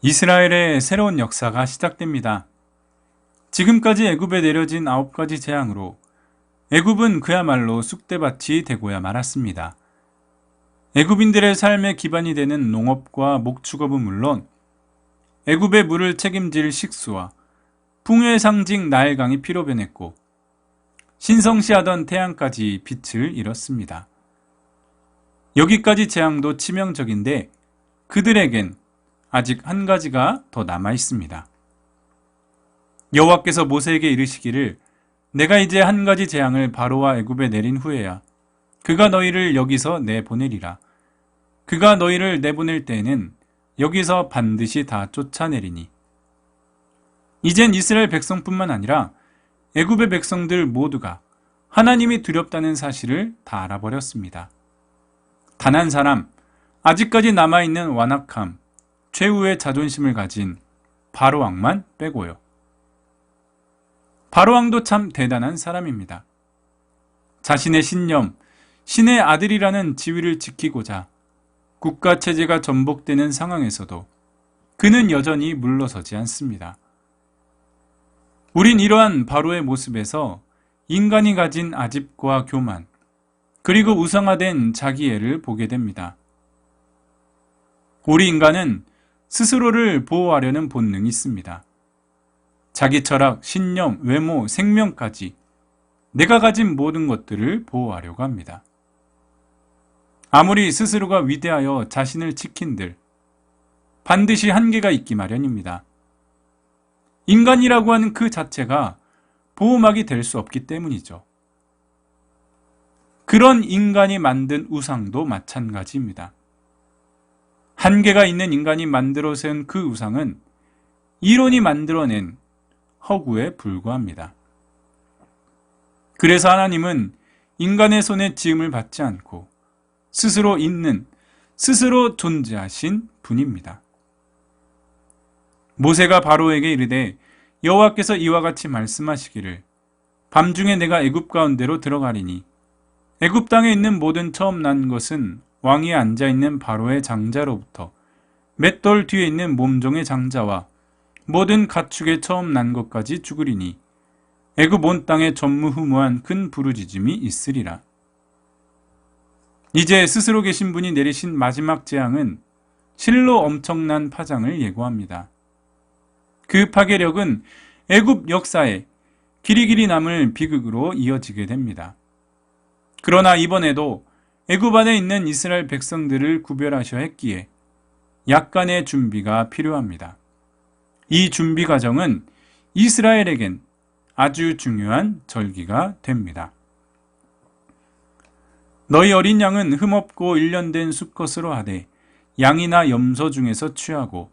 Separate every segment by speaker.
Speaker 1: 이스라엘의 새로운 역사가 시작됩니다. 지금까지 애굽에 내려진 아홉 가지 재앙으로 애굽은 그야말로 쑥대밭이 되고야 말았습니다. 애굽인들의 삶의 기반이 되는 농업과 목축업은 물론 애굽의 물을 책임질 식수와 풍요의 상징 나일강이 피로 변했고 신성시하던 태양까지 빛을 잃었습니다. 여기까지 재앙도 치명적인데 그들에겐 아직 한 가지가 더 남아 있습니다. 여호와께서 모세에게 이르시기를 내가 이제 한 가지 재앙을 바로와 애굽에 내린 후에야 그가 너희를 여기서 내보내리라. 그가 너희를 내보낼 때에는 여기서 반드시 다 쫓아내리니. 이젠 이스라엘 백성뿐만 아니라 애굽의 백성들 모두가 하나님이 두렵다는 사실을 다 알아버렸습니다. 단 한 사람, 아직까지 남아있는 완악함, 최후의 자존심을 가진 바로왕만 빼고요. 바로왕도 참 대단한 사람입니다. 자신의 신념, 신의 아들이라는 지위를 지키고자 국가 체제가 전복되는 상황에서도 그는 여전히 물러서지 않습니다. 우린 이러한 바로의 모습에서 인간이 가진 아집과 교만, 그리고 우상화된 자기애를 보게 됩니다. 우리 인간은 스스로를 보호하려는 본능이 있습니다. 자기 철학, 신념, 외모, 생명까지 내가 가진 모든 것들을 보호하려고 합니다. 아무리 스스로가 위대하여 자신을 지킨들 반드시 한계가 있기 마련입니다. 인간이라고 하는 그 자체가 보호막이 될 수 없기 때문이죠. 그런 인간이 만든 우상도 마찬가지입니다. 한계가 있는 인간이 만들어 세운 그 우상은 이론이 만들어낸 허구에 불과합니다. 그래서 하나님은 인간의 손에 지음을 받지 않고 스스로 있는, 스스로 존재하신 분입니다. 모세가 바로에게 이르되 여호와께서 이와 같이 말씀하시기를 밤중에 내가 애굽 가운데로 들어가리니 애굽 땅에 있는 모든 처음 난 것은 왕위에 앉아 있는 바로의 장자로부터 맷돌 뒤에 있는 몸종의 장자와 모든 가축의 처음 난 것까지 죽으리니 애굽 온 땅에 전무후무한 큰 부르짖음이 있으리라. 이제 스스로 계신 분이 내리신 마지막 재앙은 실로 엄청난 파장을 예고합니다. 그 파괴력은 애굽 역사에 길이 길이 남을 비극으로 이어지게 됩니다. 그러나 이번에도 애굽 안에 있는 이스라엘 백성들을 구별하셔야 했기에 약간의 준비가 필요합니다. 이 준비 과정은 이스라엘에겐 아주 중요한 절기가 됩니다. 너희 어린 양은 흠없고 일련된 수컷으로 하되 양이나 염소 중에서 취하고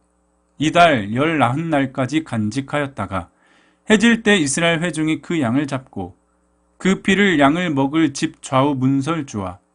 Speaker 1: 이달 열 나흔 날까지 간직하였다가 해질 때 이스라엘 회중이 그 양을 잡고 그 피를 양을 먹을 집 좌우 문설주와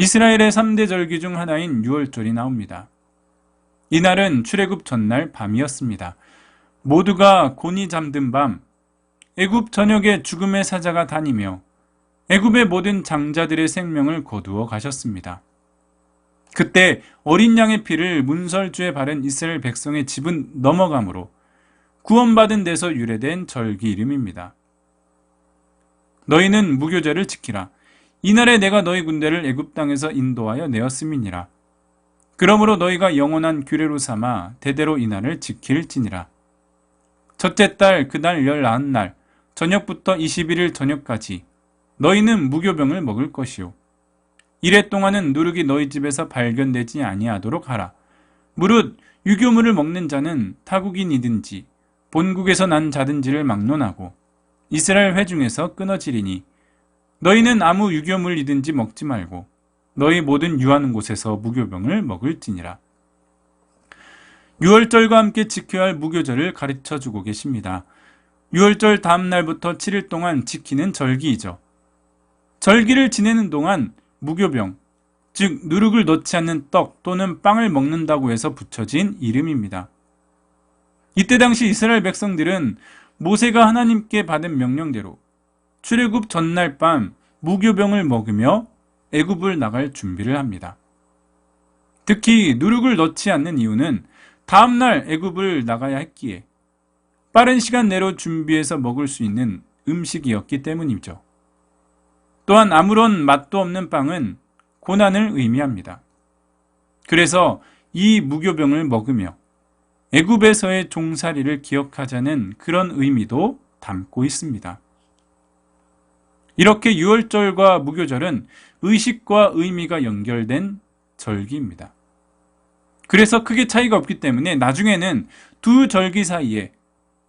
Speaker 1: 이스라엘의 3대 절기 중 하나인 유월절이 나옵니다. 이날은 출애굽 전날 밤이었습니다. 모두가 곤히 잠든 밤 애굽 전역에 죽음의 사자가 다니며 애굽의 모든 장자들의 생명을 거두어 가셨습니다. 그때 어린 양의 피를 문설주에 바른 이스라엘 백성의 집은 넘어감으로 구원받은 데서 유래된 절기 이름입니다. 너희는 무교절을 지키라. 이날에 내가 너희 군대를 애굽 땅에서 인도하여 내었음이니라. 그러므로 너희가 영원한 규례로 삼아 대대로 이날을 지킬지니라. 첫째 달 그날 열나흔 날 저녁부터 21일 저녁까지 너희는 무교병을 먹을 것이요. 이래 동안은 누룩이 너희 집에서 발견되지 아니하도록 하라. 무릇 유교물을 먹는 자는 타국인이든지 본국에서 난 자든지를 막론하고 이스라엘 회중에서 끊어지리니 너희는 아무 유교물이든지 먹지 말고 너희 모든 유하는 곳에서 무교병을 먹을지니라. 유월절과 함께 지켜야 할 무교절을 가르쳐 주고 계십니다. 유월절 다음 날부터 7일 동안 지키는 절기이죠. 절기를 지내는 동안 무교병, 즉 누룩을 넣지 않는 떡 또는 빵을 먹는다고 해서 붙여진 이름입니다. 이때 당시 이스라엘 백성들은 모세가 하나님께 받은 명령대로 출애굽 전날 밤 무교병을 먹으며 애굽을 나갈 준비를 합니다. 특히 누룩을 넣지 않는 이유는 다음날 애굽을 나가야 했기에 빠른 시간 내로 준비해서 먹을 수 있는 음식이었기 때문이죠. 또한 아무런 맛도 없는 빵은 고난을 의미합니다. 그래서 이 무교병을 먹으며 애굽에서의 종살이를 기억하자는 그런 의미도 담고 있습니다. 이렇게 유월절과 무교절은 의식과 의미가 연결된 절기입니다. 그래서 크게 차이가 없기 때문에 나중에는 두 절기 사이에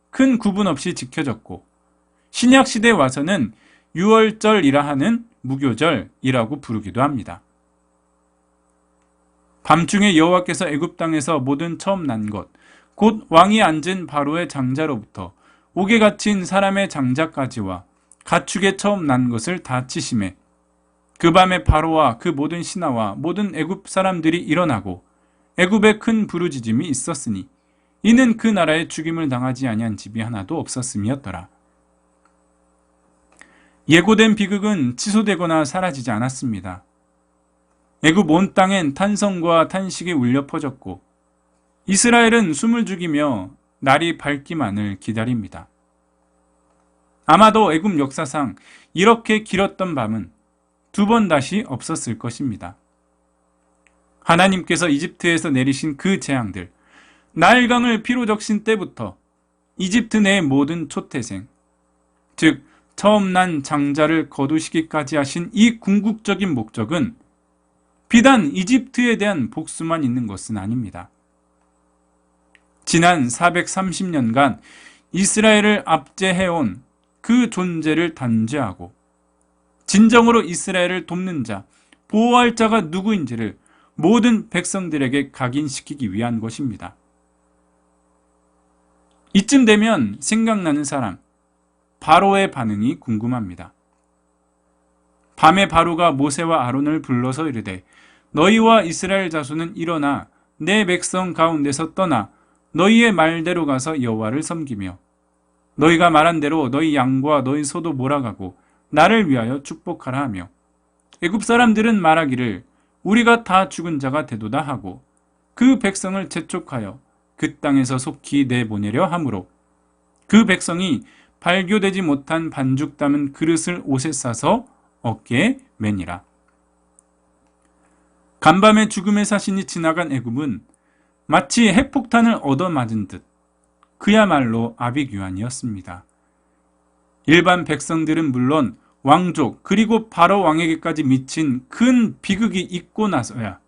Speaker 1: 큰 구분 없이 지켜졌고 신약 시대에 와서는 유월절이라 하는 무교절이라고 부르기도 합니다. 밤중에 여호와께서 애굽 땅에서 모든 처음 난 것, 곧 왕이 앉은 바로의 장자로부터 옥에 갇힌 사람의 장자까지와 가축에 처음 난 것을 다 치심해 그 밤에 바로와 그 모든 신하와 모든 애굽 사람들이 일어나고 애굽에 큰 부르짖음이 있었으니 이는 그 나라에 죽임을 당하지 아니한 집이 하나도 없었음이었더라. 예고된 비극은 취소되거나 사라지지 않았습니다. 애굽 온 땅엔 탄성과 탄식이 울려 퍼졌고 이스라엘은 숨을 죽이며 날이 밝기만을 기다립니다. 아마도 애굽 역사상 이렇게 길었던 밤은 두 번 다시 없었을 것입니다. 하나님께서 이집트에서 내리신 그 재앙들, 나일강을 피로 적신 때부터 이집트 내의 모든 초태생, 즉 처음 난 장자를 거두시기까지 하신 이 궁극적인 목적은 비단 이집트에 대한 복수만 있는 것은 아닙니다. 지난 430년간 이스라엘을 압제해온 그 존재를 단죄하고 진정으로 이스라엘을 돕는 자, 보호할 자가 누구인지를 모든 백성들에게 각인시키기 위한 것입니다. 이쯤 되면 생각나는 사람, 바로의 반응이 궁금합니다. 밤에 바로가 모세와 아론을 불러서 이르되 너희와 이스라엘 자손은 일어나 내 백성 가운데서 떠나 너희의 말대로 가서 여호와를 섬기며 너희가 말한 대로 너희 양과 너희 소도 몰아가고 나를 위하여 축복하라 하며 애굽 사람들은 말하기를 우리가 다 죽은 자가 되도다 하고 그 백성을 재촉하여 그 땅에서 속히 내보내려 하므로 그 백성이 발교되지 못한 반죽 담은 그릇을 옷에 싸서 어깨에 매니라. 간밤에 죽음의 사신이 지나간 애굽은 마치 핵폭탄을 얻어맞은 듯 그야말로 아비규환이었습니다. 일반 백성들은 물론 왕족 그리고 바로 왕에게까지 미친 큰 비극이 있고 나서야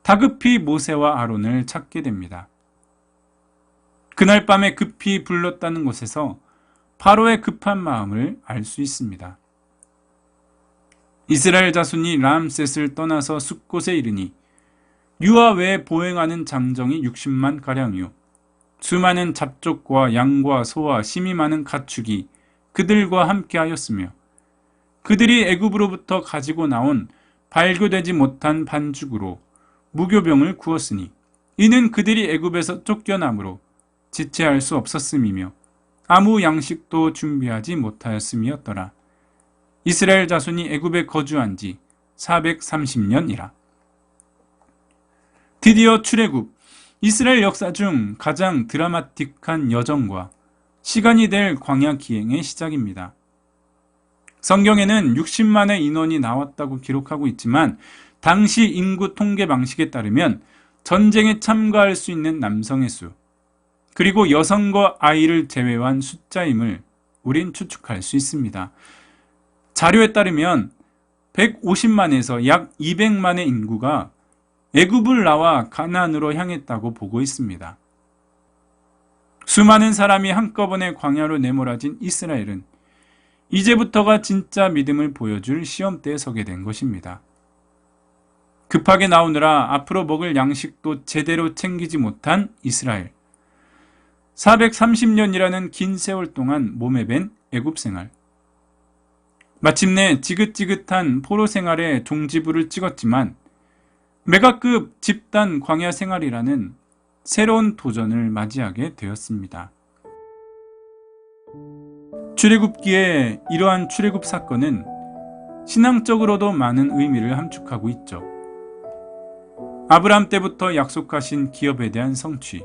Speaker 1: 다급히 모세와 아론을 찾게 됩니다. 그날 밤에 급히 불렀다는 곳에서 바로의 급한 마음을 알 수 있습니다. 이스라엘 자손이 람셋을 떠나서 숲곳에 이르니 유아 외에 보행하는 장정이 60만 가량이요 수많은 잡족과 양과 소와 심이 많은 가축이 그들과 함께 하였으며 그들이 애굽으로부터 가지고 나온 발교되지 못한 반죽으로 무교병을 구웠으니 이는 그들이 애굽에서 쫓겨남으로 지체할 수 없었음이며 아무 양식도 준비하지 못하였음이었더라. 이스라엘 자손이 애굽에 거주한 지 430년이라. 드디어 출애굽 이스라엘 역사 중 가장 드라마틱한 여정과 시간이 될 광야 기행의 시작입니다. 성경에는 60만의 인원이 나왔다고 기록하고 있지만 당시 인구 통계 방식에 따르면 전쟁에 참가할 수 있는 남성의 수, 그리고 여성과 아이를 제외한 숫자임을 우린 추측할 수 있습니다. 자료에 따르면 150만에서 약 200만의 인구가 애굽을 나와 가나안으로 향했다고 보고 있습니다. 수많은 사람이 한꺼번에 광야로 내몰아진 이스라엘은 이제부터가 진짜 믿음을 보여줄 시험대에 서게 된 것입니다. 급하게 나오느라 앞으로 먹을 양식도 제대로 챙기지 못한 이스라엘. 430년이라는 긴 세월 동안 몸에 밴 애굽 생활. 마침내 지긋지긋한 포로 생활에 종지부를 찍었지만 메가급 집단 광야 생활이라는 새로운 도전을 맞이하게 되었습니다. 출애굽기에 이러한 출애굽 사건은 신앙적으로도 많은 의미를 함축하고 있죠. 아브람 때부터 약속하신 기업에 대한 성취,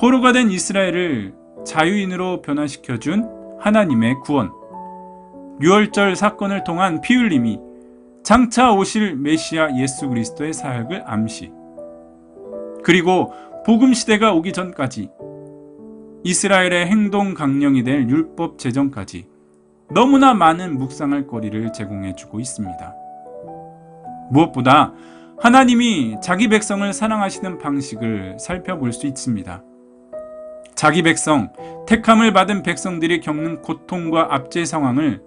Speaker 1: 포로가 된 이스라엘을 자유인으로 변화시켜준 하나님의 구원, 유월절 사건을 통한 피 흘림이 장차 오실 메시아 예수 그리스도의 사역을 암시, 그리고 복음 시대가 오기 전까지 이스라엘의 행동 강령이 될 율법 제정까지 너무나 많은 묵상할 거리를 제공해 주고 있습니다. 무엇보다 하나님이 자기 백성을 사랑하시는 방식을 살펴볼 수 있습니다. 자기 백성, 택함을 받은 백성들이 겪는 고통과 압제 상황을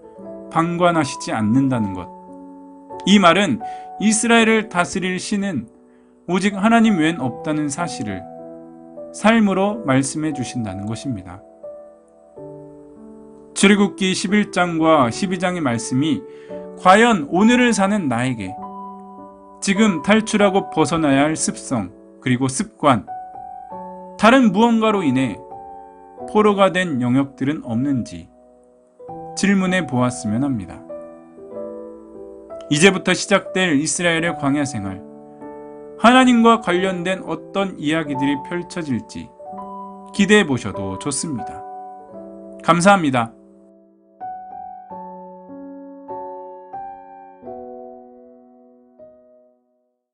Speaker 1: 방관하시지 않는다는 것. 이 말은 이스라엘을 다스릴 신은 오직 하나님 외엔 없다는 사실을 삶으로 말씀해 주신다는 것입니다. 출애굽기 11장과 12장의 말씀이 과연 오늘을 사는 나에게 지금 탈출하고 벗어나야 할 습성 그리고 습관 다른 무언가로 인해 포로가 된 영역들은 없는지 질문해 보았으면 합니다. 이제부터 시작될 이스라엘의 광야 생활 하나님과 관련된 어떤 이야기들이 펼쳐질지 기대해 보셔도 좋습니다. 감사합니다.